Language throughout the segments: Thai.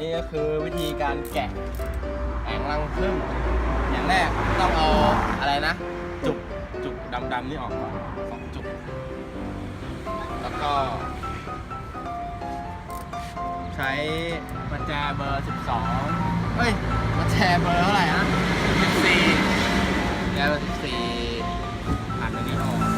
นี่ก็คือวิธีการแกะแองรังผึ้งอย่างแรกต้องเอาอะไรนะ จุกจุกดำๆนี่ออกก่อนสองจุก แล้วก็ ใช้ประแจเบอร์ 12เฮ้ยประแจเบอร์เท่าไหร่นะ14แจเบอร์14หันอันนี้ออก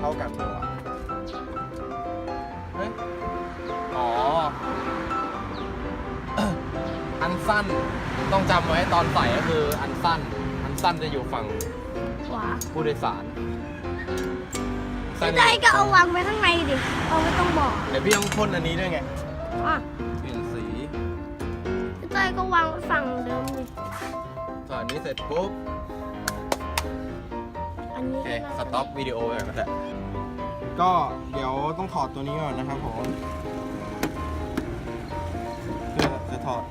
เท่ากันเลยวะเฮ้ย อ๋อ อันสั้นต้องจำไว้ตอนใส่ก็คืออันสั้น อันสั้นจะอยู่ฝั่งขวาผู้โดยสารสั้นพี่เต้ยก็เอาวางไว้ข้างในดิ เอาไว้ตรงเบ่อเดี๋ยวพี่ต้องพ่นอันนี้ด้วยไงอะเปลี่ยนสีพี่เต้ยก็วางไว้ฝั่งเดิมดิ ตอนนี้เสร็จปุ๊บ อันนี้โอเคสต็อปวิดีโอไว้ก่อนก็ได้ก็เดี๋ยวต้องถอดตัวนี้ก่อนนะครับผมเพื่อจะถอด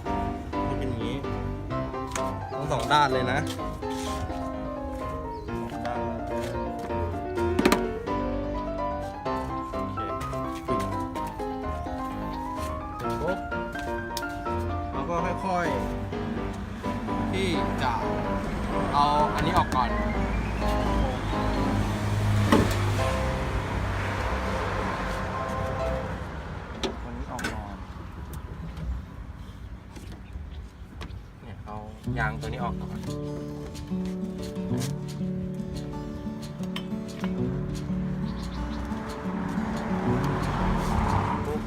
ให้เป็นอย่างนี้ทั้งสองด้านเลยนะสองด้านเลยโอเคปิดเสร็จปุ๊บเราก็ค่อยๆที่จะเอาอันนี้ออกก่อนวัน ยางตัวนี้ออกก่อนปุ๊บ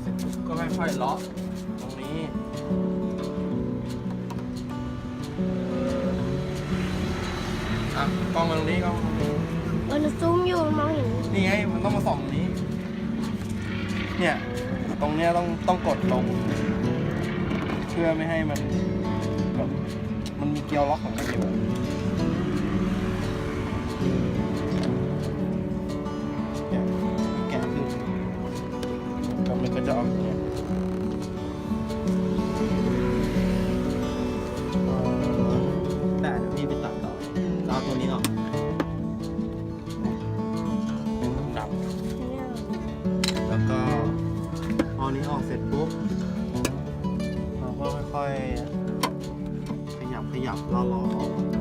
เสร็จปุ๊บก็ค่อยๆเลาะตรงนี้อะกล้องมาตรงนี้กล้องมาตรงนี้มันซูมอยู่มองเห็นนี่ไงมันต้องมาส่องนี้ เนี่ย ตรงเนี้ยต้องต้องกดลงเพื่อไม่ให้มันแบบมันมีเกลียวล็อกของมันอยู่เนี่ยแกะขึ้นก็มันก็จะออกอย่างเงี้ยแต่เดี๋ยวพี่ไปตัดต่อเอาตัวนี้ออกเป็นดำแล้วก็พอานี้ออกเสร็จปุ๊บ ก็ค่อยๆขยับขยับล้อล้อ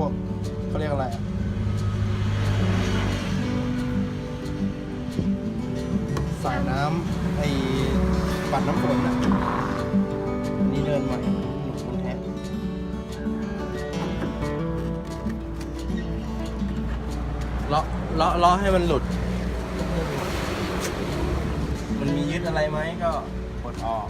วกเขาเรียกอะไรอะสายน้ำไอ้ปัดน้ำฝนอะนนี้เดินใหม่มันแท้เลาะเลาะเลาะให้มันหลุด มันมียึดอะไรไหมก็กดออก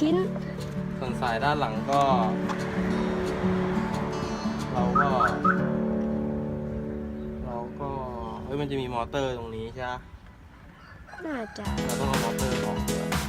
ชิ้น ส่วนสายด้านหลังก็ เราก็ เราก็เฮ้ยมันจะมีมอเตอร์ตรงนี้ใช่ไหมน่าจะเราต้องเอามอเตอร์ออกด้วยก็